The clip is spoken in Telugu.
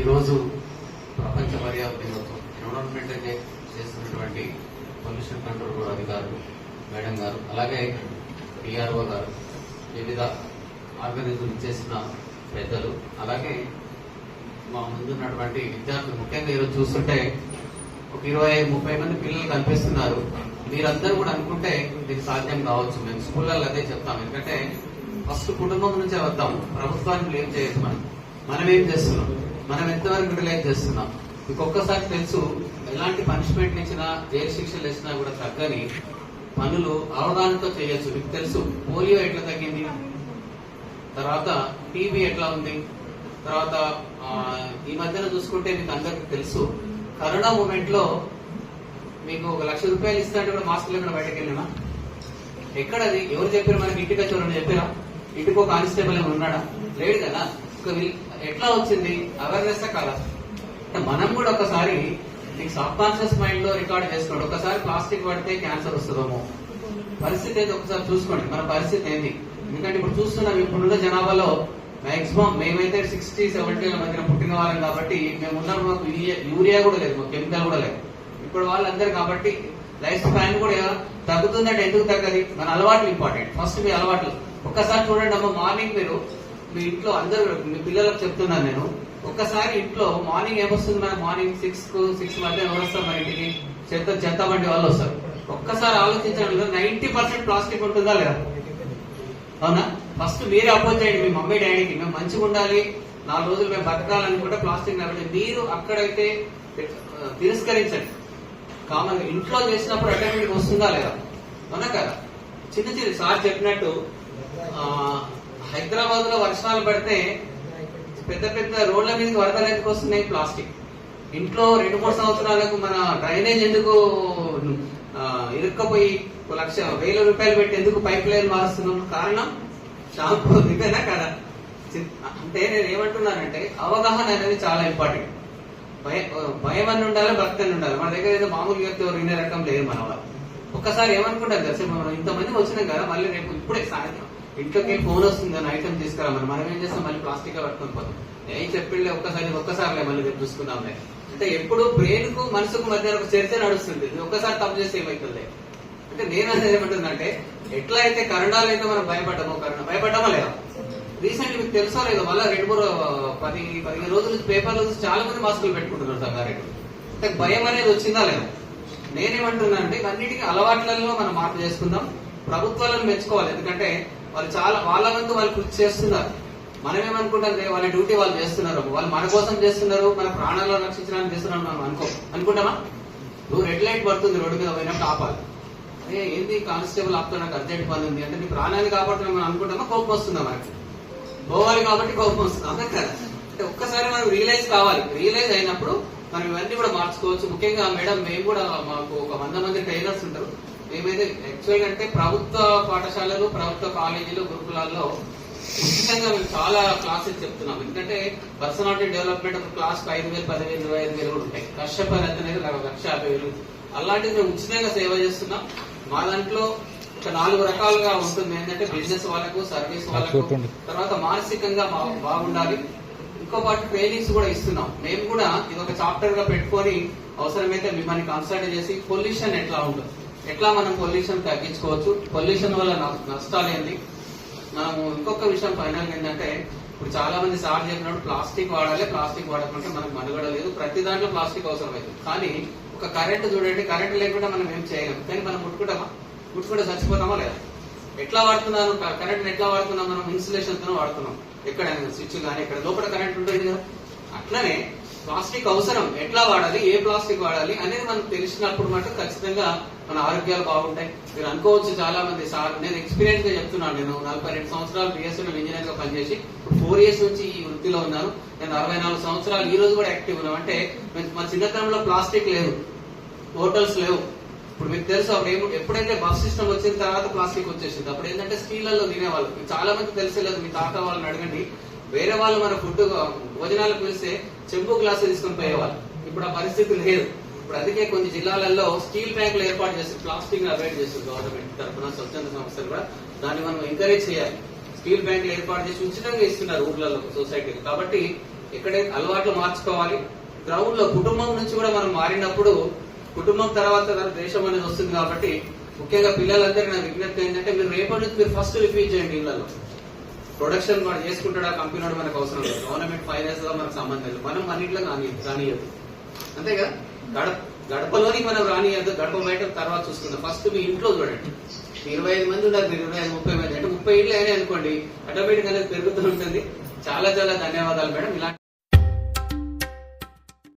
ఈరోజు ప్రపంచ పర్యావరణ దినోత్సవం ఎన్విరాన్మెంట్ డే చేస్తున్నటువంటి పొల్యూషన్ కంట్రోల్ బోర్డు అధికారులు మేడం గారు అలాగే పిఆర్ఓ గారు వివిధ ఆర్గనైజేషన్ చేసిన పెద్దలు అలాగే మా ముందున్నటువంటి విద్యార్థులు. ముఖ్యంగా ఈరోజు చూస్తుంటే ఒక ఇరవై ముప్పై మంది పిల్లలు కనిపిస్తున్నారు. మీరందరూ కూడా అనుకుంటే దీనికి సాధ్యం కావచ్చు. మేము స్కూళ్ళల్లో అదే చెప్తాం. ఎందుకంటే ఫస్ట్ కుటుంబం నుంచే వద్దాం. ప్రభుత్వాన్ని ఏం చేయొచ్చు మనం? మనం ఏం చేస్తున్నాం? మనం ఎంతవరకు యూటిలైజ్ చేస్తున్నాం? ఇంకొకసారి తెలుసు ఎలాంటి పనిష్మెంట్ ఇచ్చినా జైలు శిక్షలు ఇచ్చినా కూడా తగ్గని పనులు అవగాహనతో చేయొచ్చు. మీకు తెలుసు పోలియో ఎట్లా తగ్గింది? తర్వాత టీబీ ఎట్లా ఉంది? తర్వాత ఈ మధ్యన చూసుకుంటే మీకు అందరికి తెలుసు కరోనా మూమెంట్లో మీకు ఒక లక్ష రూపాయలు ఇస్తా కూడా మాస్క్ లేకుండా బయటకు వెళ్ళినా? ఎక్కడ అది ఎవరు చెప్పారు? మనకి ఇంటికి వచ్చి చెప్పారా? ఇంటికి ఒక కానిస్టేబుల్ ఏమైనా ఉన్నాడా? లేడు కదా? తీసుకుని ఎట్లా వచ్చింది? అవేర్నెస్ కాలం మనం కూడా ఒకసారి నీకు సబ్ కాన్షియస్ మైండ్లో రికార్డ్ చేసుకోండి. ఒకసారి ప్లాస్టిక్ పడితే క్యాన్సర్ వస్తుందేమో. పరిస్థితి అయితే ఒకసారి చూసుకోండి. మన పరిస్థితి ఏంది? ఎందుకంటే ఇప్పుడు చూస్తున్నాం ఇప్పుడున్న జనాభాలో మాక్సిమం మేమైతే సిక్స్టీ సెవెంటీ మధ్యన పుట్టిన వాళ్ళం కాబట్టి మేము ఉన్న మాకు యూరియా- యూరియా కూడా లేదు మాకు కెమికల్ కూడా లేదు. ఇప్పుడు వాళ్ళందరూ కాబట్టి లైఫ్ స్పాన్ కూడా తగ్గుతుందంటే ఎందుకు తగ్గది? మన అలవాట్లు ఇంపార్టెంట్ ఫస్ట్ మీ అలవాట్లు. ఒక్కసారి చూడండి అమ్మ మార్నింగ్ మీరు మీ ఇంట్లో అందరూ మీ పిల్లలకు చెప్తున్నాను నేను. ఒక్కసారి ఇంట్లో మార్నింగ్ ఏమొస్తుంది మన మార్నింగ్ సిక్స్కు సిక్స్ మధ్య ఎవరు వస్తారు మన ఇంటికి? చెత్త చెత్త బండి వాళ్ళు వస్తారు. ఒక్కసారి ఆలోచించండి నైన్టీ పర్సెంట్ ప్లాస్టిక్ ఉంటుందా లేదా? అవునా? ఫస్ట్ మీరే అపోజ్ చేయండి మీ మమ్మీ డాడీకి. మేము మంచిగా ఉండాలి. నాలుగు రోజులు మేము బతకాలనుకుంటే ప్లాస్టిక్ కాబట్టి మీరు అక్కడైతే తిరస్కరించండి. కామన్ ఇంట్లో చేసినప్పుడు ఆటోమేటిక్ వస్తుందా లేదా? అవునా కదా? చిన్న చిన్న సార్ చెప్పినట్టు హైదరాబాద్లో వర్షాలు పడితే పెద్ద పెద్ద రోడ్ల మీద వరదలు ఎందుకు వస్తున్నాయి? ప్లాస్టిక్. ఇంట్లో రెండు మూడు సంవత్సరాలకు మన డ్రైనేజ్ ఎందుకు ఇరుక్కపోయి ఒక లక్ష వేల రూపాయలు పెట్టి ఎందుకు పైప్ లైన్ మారుస్తున్నాం? కారణం షాంపూ ఇదేనా కదా? అంటే నేను ఏమంటున్నానంటే అవగాహన అనేది చాలా ఇంపార్టెంట్. భయం భయం అని ఉండాలి భక్తి అని ఉండాలి? మన దగ్గర ఏదో మామూలుగా వ్యక్తి వినే రకం లేదు మన వాళ్ళు. ఒక్కసారి ఏమనుకుంటారు తెలుసా? మనం ఇంతమంది వచ్చినాం కదా మళ్ళీ రేపు ఇప్పుడే సాయంత్రం. ఇంట్లోకి ఫోన్ వస్తుంది అని ఐటమ్ తీసుకురా మనం మనం ఏం చేస్తాం? మళ్ళీ ప్లాస్టిక్ పట్టుకొని పోతాం. నేను చెప్పిండే ఒక్కసారి ఒక్కసారిలే మళ్ళీ రేపు చూసుకుందాంలే అంటే ఎప్పుడు బ్రెయిన్కు మనసుకు మధ్య ఒక చర్చ నడుస్తుంది. ఒక్కసారి తప్పు చేస్తే ఏమైతుంది అంటే నేను అనేది ఏమంటుందంటే ఎట్లా అయితే కరోనాలో అయితే మనం భయపడ్డామో కరోనా భయపడ్డామా లేదా? రీసెంట్ మీకు తెలుసా లేదో మళ్ళీ రెండు మూడు పది పదిహేను రోజులు పేపర్లు చూసి చాలా మంది మాస్కులు పెట్టుకుంటున్నారు సంగారెడ్డి అంటే భయం అనేది వచ్చిందా లేదా? నేనేమంటున్నా అంటే అన్నిటికీ అలవాట్లలో మనం మార్పు చేసుకుందాం. ప్రభుత్వాలను మెచ్చుకోవాలి. ఎందుకంటే వాళ్ళు చాలా వాళ్ళ వంతు వాళ్ళు కృషి చేస్తున్నారు. మనమేమనుకుంటాం వాళ్ళ డ్యూటీ వాళ్ళు చేస్తున్నారు వాళ్ళు మన కోసం చేస్తున్నారు మన ప్రాణాలను రక్షించడానికి చేస్తున్నారు మనం అనుకో. అనుకుంటామా? నువ్వు రెడ్ లైట్ పడుతుంది రోడ్డు మీద పోయినప్పుడు ఆపాలి. అరే ఏంది కానిస్టేబుల్ ఆపుతా నాకు అర్జెంట్ పని ఉంది. అంటే నీ ప్రాణాన్ని కాబట్టి మనం అనుకుంటామా? కోపం వస్తుందా మనకి? పోవాలి కాబట్టి కోపం వస్తుంది. అవునా కదా? అంటే ఒక్కసారి మనం రియలైజ్ కావాలి. రియలైజ్ అయినప్పుడు మనం ఇవన్నీ కూడా మార్చుకోవచ్చు. ముఖ్యంగా మేడం మేము కూడా మాకు ఒక వంద మంది ట్రైనర్స్ ఉంటారు. మేమైతే యాక్చువల్ అంటే ప్రభుత్వ పాఠశాలలు ప్రభుత్వ కాలేజీలు గురుకులాల్లో ఉచితంగా మేము చాలా క్లాసెస్ చెప్తున్నాం. ఎందుకంటే పర్సనాలిటీ డెవలప్మెంట్ ఒక క్లాస్ ఐదు వేలు పదివేలు ఇరవై ఐదు వేలు కూడా ఉంటాయి. కష్టపడి అనేది లక్ష యాభై వేలు. అలాంటిది మేము ఉచితంగా సేవ చేస్తున్నాం. మా దాంట్లో ఒక నాలుగు రకాలుగా ఉంటుంది. ఏంటంటే బిజినెస్ వాళ్ళకు సర్వీస్ వాళ్ళకు తర్వాత మానసికంగా బాగుండాలి. ఇంకో పాటు ట్రైనింగ్స్ కూడా ఇస్తున్నాం. మేము కూడా ఇది ఒక చాప్టర్గా పెట్టుకొని అవసరమైతే మిమ్మల్ని కన్సల్ట్ చేసి పొల్యూషన్ ఎట్లా ఉంటుంది? ఎట్లా మనం పొల్యూషన్ తగ్గించుకోవచ్చు? పొల్యూషన్ వల్ల నష్టాలు ఏంటి? మనము ఇంకొక విషయం ఫైనల్ ఏంటంటే ఇప్పుడు చాలా మంది సార్ చెప్పినప్పుడు ప్లాస్టిక్ వాడాలి ప్లాస్టిక్ వాడకుంటే మనకు మనుగడ లేదు. ప్రతి దాంట్లో ప్లాస్టిక్ అవసరం కానీ ఒక కరెంట్ చూడండి కరెంట్ లేకుండా మనం ఏం చేయలేం. కానీ మనం ముట్టుకుంటామా? ముట్టుకుంటే చచ్చిపోతామా లేదా? ఎట్లా వాడుతున్నాను కరెంట్ ఎట్లా వాడుతున్నాం? మనం ఇన్సులేషన్తో వాడుతున్నాం. ఎక్కడ స్విచ్ కానీ ఇక్కడ లోపల కరెంట్ ఉంటుంది కదా. అట్లనే ప్లాస్టిక్ అవసరం. ఎట్లా వాడాలి? ఏ ప్లాస్టిక్ వాడాలి? అనేది మనకు తెలిసినప్పుడు మటుకు ఖచ్చితంగా మన ఆరోగ్యాలు బాగుంటాయి. మీరు అనుకోవచ్చు చాలా మంది సార్ నేను ఎక్స్పీరియన్స్గా చెప్తున్నాను. నేను నలభై రెండు సంవత్సరాలు బిఎస్ఎన్ఎల్ ఇంజనీర్గా పనిచేసి ఫోర్ ఇయర్స్ నుంచి ఈ వృత్తిలో ఉన్నాను. నేను అరవై నాలుగు సంవత్సరాలు ఈ రోజు కూడా యాక్టివ్ ఉన్నాం అంటే మా చిన్నతనంలో ప్లాస్టిక్ లేదు హోటల్స్ లేవు. ఇప్పుడు మీకు తెలుసు అప్పుడు ఎప్పుడైతే బస్ సిస్టమ్ వచ్చిన తర్వాత ప్లాస్టిక్ వచ్చేసింది. అప్పుడు ఏంటంటే స్టీళ్ళలో తినేవాళ్ళు. మీకు చాలా మంది తెలిసేలేదు మీ తాత వాళ్ళని అడగండి. వేరే వాళ్ళు మన ఫుడ్ భోజనాలు పిలిస్తే చెంపు గ్లాసు తీసుకొని పోయేవాళ్ళు. ఇప్పుడు ఆ పరిస్థితి లేదు. ఇప్పుడు అందుకే కొన్ని జిల్లాలలో స్టీల్ ట్యాంకులు ఏర్పాటు చేసి ప్లాస్టిక్ అవాయిడ్ చేస్తుంది గవర్నమెంట్ తరఫున స్వచ్ఛంద సంస్థలు కూడా దాన్ని మనం ఎంకరేజ్ చేయాలి. స్టీల్ బ్యాంకులు ఏర్పాటు చేసి ఉచితంగా ఇస్తున్నారు ఊర్లలో సొసైటీలు. కాబట్టి ఎక్కడైతే అలవాట్లు మార్చుకోవాలి. గ్రౌండ్లో కుటుంబం నుంచి కూడా మనం మారినప్పుడు కుటుంబం తర్వాత దేశం అనేది వస్తుంది కాబట్టి ముఖ్యంగా పిల్లలందరూ నా విజ్ఞప్తి ఏంటంటే మీరు రేపటి నుంచి మీరు ఫస్ట్ రిఫ్యూజ్ చేయండి ఇళ్ళలో. ప్రొడక్షన్ కూడా చేసుకుంటాడు ఆ కంపెనీ వాడు మనకు అవసరం లేదు. గవర్నమెంట్ ఫైనాన్స్లో మనకు సంబంధం లేదు. మనం మన ఇంట్లో కానీ రానియద్దు. అంతేగా? గడప గడపలోని మనం రానియద్దు. గడప బయట తర్వాత చూసుకుందాం. ఫస్ట్ మీ ఇంట్లో చూడండి. ఇరవై ఐదు మంది ఉన్నారు మీరు ఇరవై ఐదు ముప్పై మంది. అంటే ముప్పై ఇళ్ళు అయినా అనుకోండి ఆటోమేటిక్ అనేది పెరుగుతూ ఉంటుంది. చాలా చాలా ధన్యవాదాలు మేడం. ఇలాంటి